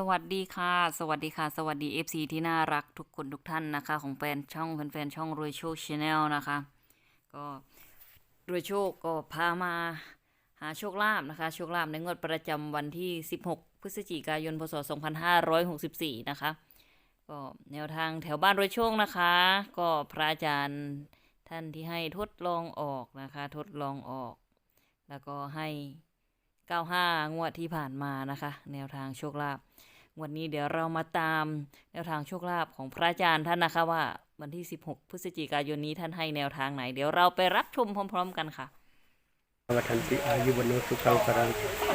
สวัสดีค่ะ สวัสดีค่ะ สวัสดี FC ที่น่ารักทุกคนทุกท่านนะคะ ของแฟนช่องแฟนๆช่องรวยโชคชาแนลนะคะ ก็รวยโชคก็พามาหาโชคลาภนะคะ โชคลาภในงวดประจำวันที่ 16 พฤศจิกายนพศ 2564 นะคะ ก็แนวทางแถวบ้านรวยโชคนะคะ ก็พระอาจารย์ท่านที่ให้ทดลองออกนะคะ ทดลองออก แล้วก็ให้ 95 งวดที่ผ่านมานะคะ แนวทางโชคลาภวันนี้เดี๋ยวเรามาตามแนวทางโชคลาภของพระอาจารย์ท่านนะคะว่าวันที่ 16 พฤศจิกายนนี้ท่านให้แนวทางไหน เดี๋ยวเราไปรับชมพร้อม ๆ กันค่ะวัฒนติอายุวโนสุขังปรัง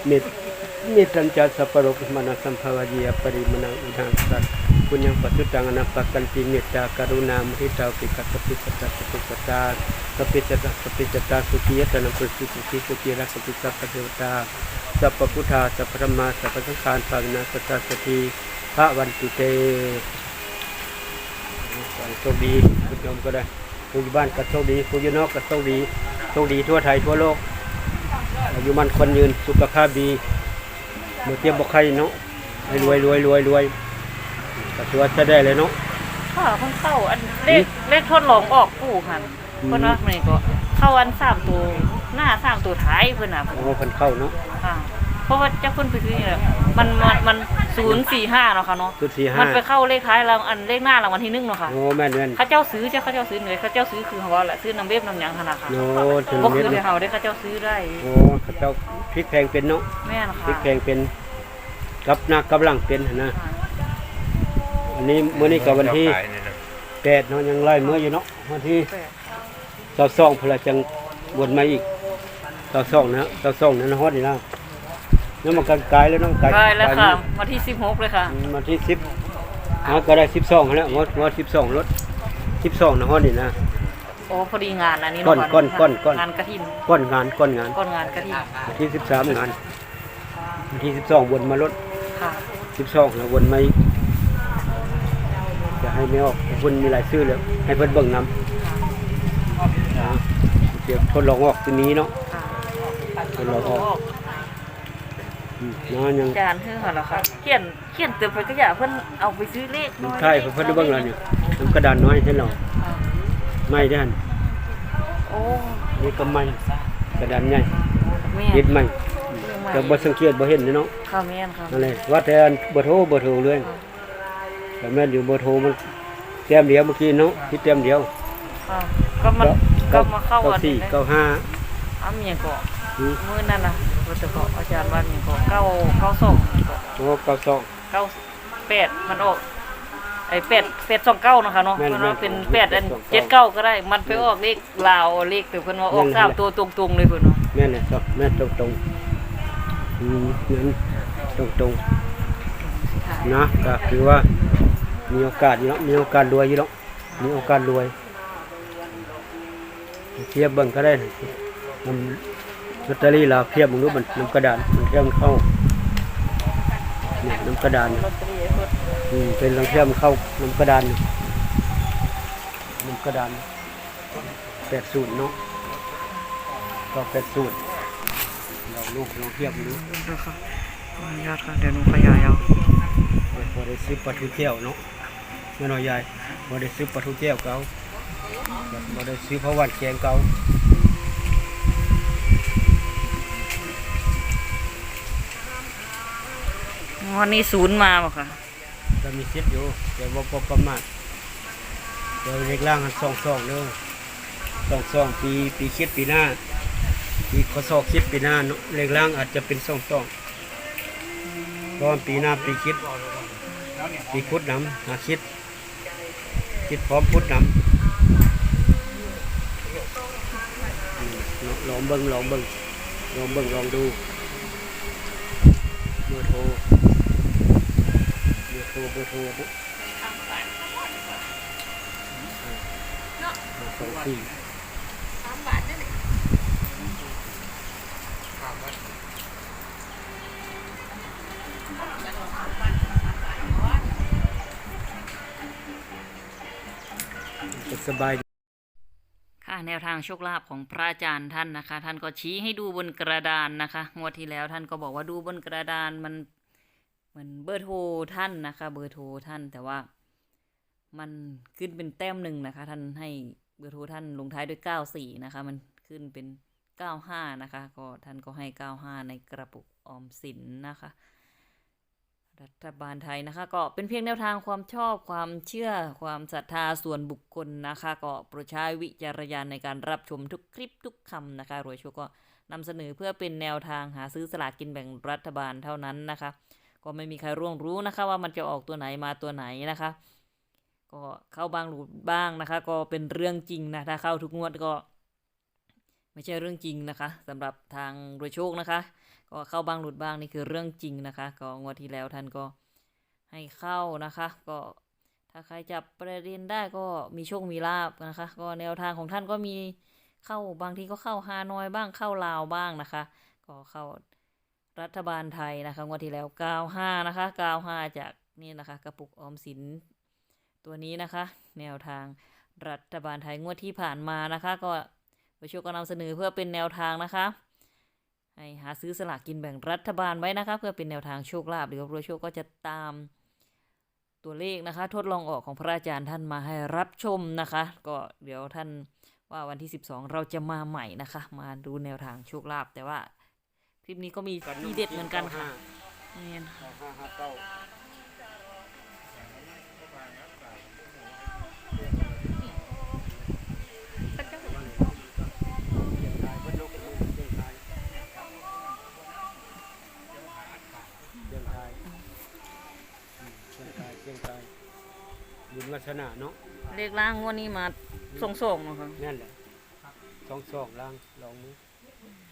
มิตรมิตรัญจาสัพพโรกมนาสัมภาวะเยียปริมณังอุดานสัต ปุญญังปัจจุตังอนัปกันติเมตตากรุณามุทิตาอุปิกัสปิสตตะสปิสตตาสปิสตตะสปิสตตาสุขียตนะปุสุสุขีสุขีรัสปิสัพพเทวตาสัพพุทธาสัพพธรรมาสัพพสังฆาภาวนาสตตสติพระวันตุเตโชคดีคุณโยมก็ได้ผู้อยู่บ้านก็โชคดีผู้อยู่นอกก็โชคดีโชคดีทั่วไทยทั่วโลกอายุมันคนยืนสุขภาพดีเมื่อเทียบบอกใครเนาะรวยรวยรวยรวย ก็ถือว่าจะได้เลยเนาะ ค่ะเพิ่งเข้าอันเลขเลขทดลองออกปู่ค่ะอืม เพิ่นว่ามันก็เข้าอันสามตัวหน้าสามตัวท้ายเพิ่นน่ะโอ้คนเข้าเนาะค่ะ เพราะว่าเจ้าเพิ่นไปซื้อนี่แหละมันมันมันศูนย์สี่ห้าเนาะค่ะเนาะสุดสี่ห้ามันไปเข้าเลขท้ายรางอันเลขหน้ารางวัลที่หนึ่งเนาะค่ะ โอ้แม่นแม่นเขาเจ้าซื้อจ้ะเขาเจ้าซื้อเหนื่อยเขาเจ้าซื้อคือเขาว่าแหละซื้อน้ำเว็บน้ำหยังขนาดค่ะโอ้ถึงบ่เม็คืดอเดี๋ยวเขาได้เขาเจ้าซื้อได้โอ้เขาเจ้าพริกแพงเป็นเนาะแม่นพริค่ะกแพงเป็นกับหน้ากำลังเป็นหั่นนะ ค่ะ อันนี้มื้อนี้ก็วันที่แปดเนาะยังไล่มื้ออยู่เนาะวันที่แปดเจ้าซ่องพนละจังวนมาอีกเจ้าซ่องนะเจ้าซ่องนั้นฮอดนี่นะนั่นมันกันกายแล้วเน้องกายได้แล้วค่ะกายวันที่สิบหกเลยค่ะ มาที่สิบอ่าก็ได้สิบสองแล้วงดงดสิบสองรถสิบสองนะฮอดนี่นะ โอ้พอดีงานอันนี้ก้อนเาะก้อนก้อนก้อน งานกระถินก้อนงานก้อนงานก้อนงานกระถินวันที่สิบสามงานวันที่สิบสองวนมารถค่ะ สิบสองแล้ววนมาอีกจะ ให้ไม่ออกวนมีหลายชื่อเลยให้เพิ่นเบิ่งนำอ่าเดี๋ยวทดลองออกตัวนี้เนาะค่ะทดลองออกอืมนะยังจานคือค่ะเหรอคะเขียนเขียนเติมไปก็อย่าเพิ่นเอาไปซื้อเลขมันใช่เพิ่นเพิ่นได้เบิ่งแล้วเนี่ยน้ำกระดานน้อยใช่เนาะค่ะไม่ได้หั่นโอ้นี่ก็ไม่กระดานใหญ่แม่เฮ็ดไม่เรื่องใหม่แต่บ่สังเกตบ่เห็นเนาะค่ะแม่นค่ะนั่นแหละว่าแต่อันเบอร์โทรเบอร์โทรเลย แต่แม่นอยู่เบอร์โทรมันแต้มเดียวเมื่อกี้เนาะที่แต้มเดียวค่ะก็มันก็มาเข้าเก้าวันสี่นี้เก้าห้าอ้ำยังก็อืมมื้อนั้นน่ะว่าแต่ก็อาจารย์ว่ายังก็เก้าเก้าสองก็โอ้เก้าสอง เก้าแปดมันออกไอ้แปดแปดสองเก้านะคะเนาะแม่นเพิ่นว่าแม่นเป็นแปดอันแปดสองเก้าเจ็ดเก้าก็ได้ มันไปออกเลขลาวเลขแต่เพิ่นว่าออกนั่นแหละ สามตัวตรงๆเลยเพิ่นเนาะแม่นเลยตรงแม่นตรงตรงๆอืมนั้นตรงตรงๆนะก็คือว่า มีโอกาสอยู่เนาะมีโอกาสรวยอยู่เนาะมีโอกาสรวยเทียบเบิ่งก็ได้นำลอตเตอรี่ลาวเทียบมึงรู้มันน้ำกระดานมันเทียบมันเข้าเนี่ยน้ำกระดานเนี่ยลอตเตอรี่ไอ้เพิ่นอืมเป็นลังเทียมเข้าน้ำกระดานนี่น้ำกระดานแปดสูตรเนาะก็แปดสูตรเราลูกลองเทียบดูเดี๋ยวค่ะขออนุญาตค่ะเดี๋ยวหนูขยายเอาพอได้ซื้อปลาทูแก้วเนาะ แม่น้อยใหญ่พอได้ซื้อปลาทูแก้วเก่าพอได้ซื้อพระวันแกงเก่าวันนี้ศูนย์มาบ่ค่ะก็มีสิทธิ์อยู่แต่ว่าบ่ประมาทเดี๋ยวเล็กล่างกันสองสองเด้อสองสองปีปีคิดปีหน้าปีขศคิดปีหน้าเนาะเลขล่างอาจจะเป็นสองสองเพราะว่าปีหน้าปีคิดปีพุทธนำหาคิด คิดพร้อมพุทธนำลองเบิ่งลองเบิ่งลองเบิ่งลองดูเบอร์โทรเบอร์โทรเบอร์โทรปุ๊บสองสี่ สบายค่ะแนวทางโชคลาภของพระอาจารย์ท่านนะคะ ท่านก็ชี้ให้ดูบนกระดานนะคะงวดที่แล้วท่านก็บอกว่าดูบนกระดานมันเหมือนเบอร์โทรท่านนะคะ เบอร์โทรท่านแต่ว่า มันขึ้นเป็นแต้มหนึ่งนะคะ ท่านให้เบอร์โทรท่านลงท้ายด้วยเก้าสี่นะคะ มันขึ้นเป็นเก้าห้านะคะ ก็ท่านก็ให้เก้าห้าในกระปุกออมสินนะคะ รัฐบาลไทยนะคะ ก็เป็นเพียงแนวทางความชอบความเชื่อความศรัทธาส่วนบุคคลนะคะ ก็โปรดใช้วิจารณญาณในการรับชมทุกคลิปทุกคำนะคะรวยชัวก็นำเสนอเพื่อเป็นแนวทางหาซื้อสลากกินแบ่งรัฐบาลเท่านั้นนะคะ ก็ไม่มีใครร่วงรู้นะคะ ว่ามันจะออกตัวไหนมาตัวไหนนะคะ ก็เข้าบ้างหลุดบ้างนะคะ ก็เป็นเรื่องจริงนะถ้าเข้าทุกงวดก็ ไม่ใช่เรื่องจริงนะคะสำหรับทางรวยโชคนะคะ ก็เข้าบ้างหลุดบ้างนี่คือเรื่องจริงนะคะ ก็งวดที่แล้วท่านก็ให้เข้านะคะ ก็ถ้าใครจับประเด็นได้ก็มีโชคมีลาบนะคะ ก็แนวทางของท่านก็มีเข้าบางทีก็เข้าฮานอยบ้างเข้าลาวบ้างนะคะ ก็เข้ารัฐบาลไทยนะคะงวดที่แล้ว 95 นะคะ 95 จากนี่นะคะ กระปุกออมสินตัวนี้นะคะ แนวทางรัฐบาลไทยงวดที่ผ่านมานะคะ ก็ ไปช่วยก็นำเสนอเพื่อเป็นแนวทางนะคะ ให้หาซื้อสลากกินแบ่งรัฐบาลไว้นะคะเพื่อเป็นแนวทางโชคลาภหรือว่ารวยโชคก็จะตามตัวเลขนะคะ ทดลองออกของพระอาจารย์ท่านมาให้รับชมนะคะ ก็เดี๋ยวท่านว่าวันที่ 12 เราจะมาใหม่นะคะ มาดูแนวทางโชคลาภแต่ว่าคลิปนี้ก็มีทีเด็ดเหมือนกันค่ะนี่นะ ห้าห้าเก้าบุญวัฒนาเนาะเลขล่างงวดนี้มาส่งส่งๆนะคะนั่นแหละสองสองล่างลองมือ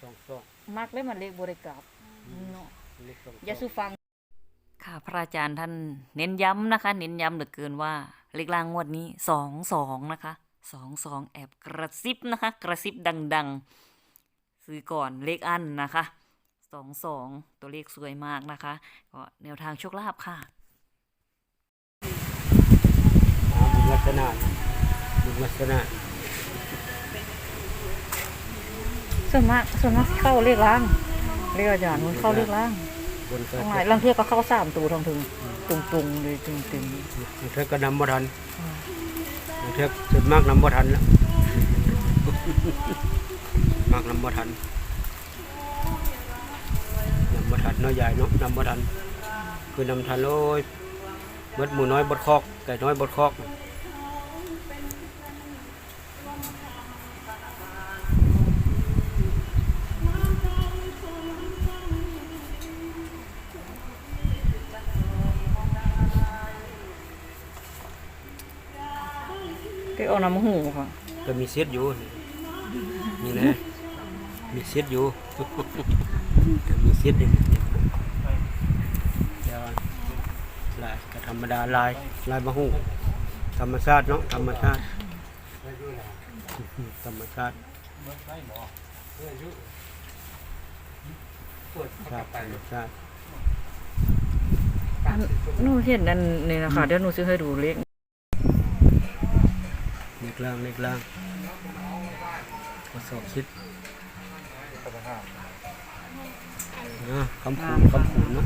สองสองมักได้มาเลขบริกรับเนาะเล็กสอง ยาสุฟัง ค่ะพระอาจารย์ท่านเน้นย้ำนะคะ เน้นย้ำเหลือเกินว่าเลขล่างงวดนี้สองสองนะคะสองสองแอบกระซิบนะคะ กระซิบดังๆ ซื้อก่อนเลขอันนะคะสองสองตัวเลขสวยมากนะคะ ก็แนวทางโชคลาภค่ะ บุญวัฒนาบุญวัฒนาส่วนมากส่วนมากเข้าเลขล่างเลขอาจารย์มันเข้าเลขล่างบนก็ทางไหนลังเทือก็เข้าสามตัวทางถึงตุงตุงๆเลยตึงตึงเธอก็นำบ่ทันเธอส่วนมากนำบ่ทันแล้วมากนำบ่ทันนำบ่ทันเน้อยใหญ่เนาะนำบ่ทันคือนำทันโอ้ยเบิดหมูน้อยบดคอกไก่น้อยบดคอก เลขเอาน้ำหูค่ะก็มีเสียดอยู่นี่นะมีเสียดอยู่ก็มีเสียดอยู่เดี๋ยวลายก็ธรรมดาลายลายมะฮูธรรมชาติเนาะธรรมชาติธรรมชาติชาติธรรมชาติหนูเห็นนั่นนี่นะคะเดี๋ยวหนูซื้อให้ดูเล ขเล็กล่างเล็กล่างทดสอบคิดนะคำคูณคำคูณเนาะ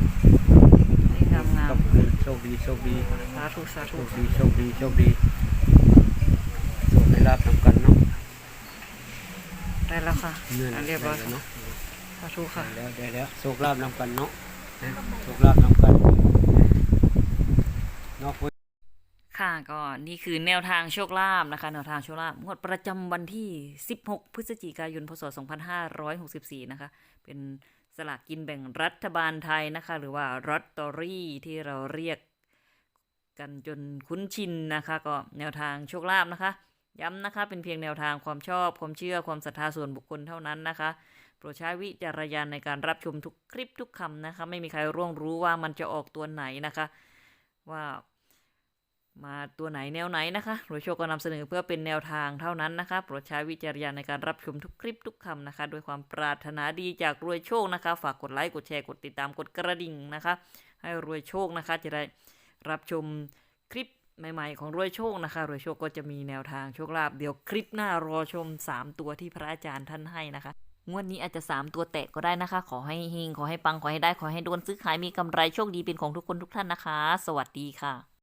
งามงามคำคูณโชคดีโชคดีสาธุสาโชธุคดีโชคดีโชคดีโชคได้รับนำกันเนาะได้แล้วค่ะเงินอะเรียบร้อยได้แล้วเนาะสาธุค่ะได้แล้วได้แล้วโชคลาภนำกันเนาะโชคลาภนำกันเนาะ ค่ะก็นี่คือแนวทางโชคลาภนะคะ แนวทางโชคลาภงวดประจำวันที่ 16 พฤศจิกายนพศ 2564 นะคะ เป็นสลากกินแบ่งรัฐบาลไทยนะคะ หรือว่าลอตเตอรี่ที่เราเรียกกันจนคุ้นชินนะคะ ก็แนวทางโชคลาภนะคะ ย้ำนะคะ เป็นเพียงแนวทางความชอบความเชื่อความศรัทธาส่วนบุคคลเท่านั้นนะคะโปรดใช้วิจารณญาณในการรับชมทุกคลิปทุกคำนะคะ ไม่มีใครร่วงรู้ว่ามันจะออกตัวไหนนะคะ ว่า มาตัวไหนแนวไหนนะคะโรยโชก็นำเสนอเพื่อเป็นแนวทางเท่านั้นนะคะโปรดใช้วิจารณญาณในการรับชมทุกคลิปทุกคำนะคะด้วยความปรารถนาดีจากรวยโชคนะคะ ฝากกดไลค์กดแชร์กดติดตามกดกระดิ่งนะคะ ให้รวยโชคนะคะ จะได้รับชมคลิปใหม่ๆของรวยโชคนะคะรวยโชคก็จะมีแนวทางโชคลาภเดี๋ยวคลิปหน้ารอชม 3 ตัวที่พระอาจารย์ท่านให้นะคะงวดนี้อาจจะสามตัวแตกก็ได้นะคะ ขอให้เฮงขอให้ปังขอให้ได้ขอให้โดนซื้อขายมีกำไรโชคดีเป็นของทุกคนทุกท่านนะคะ สวัสดีค่ะ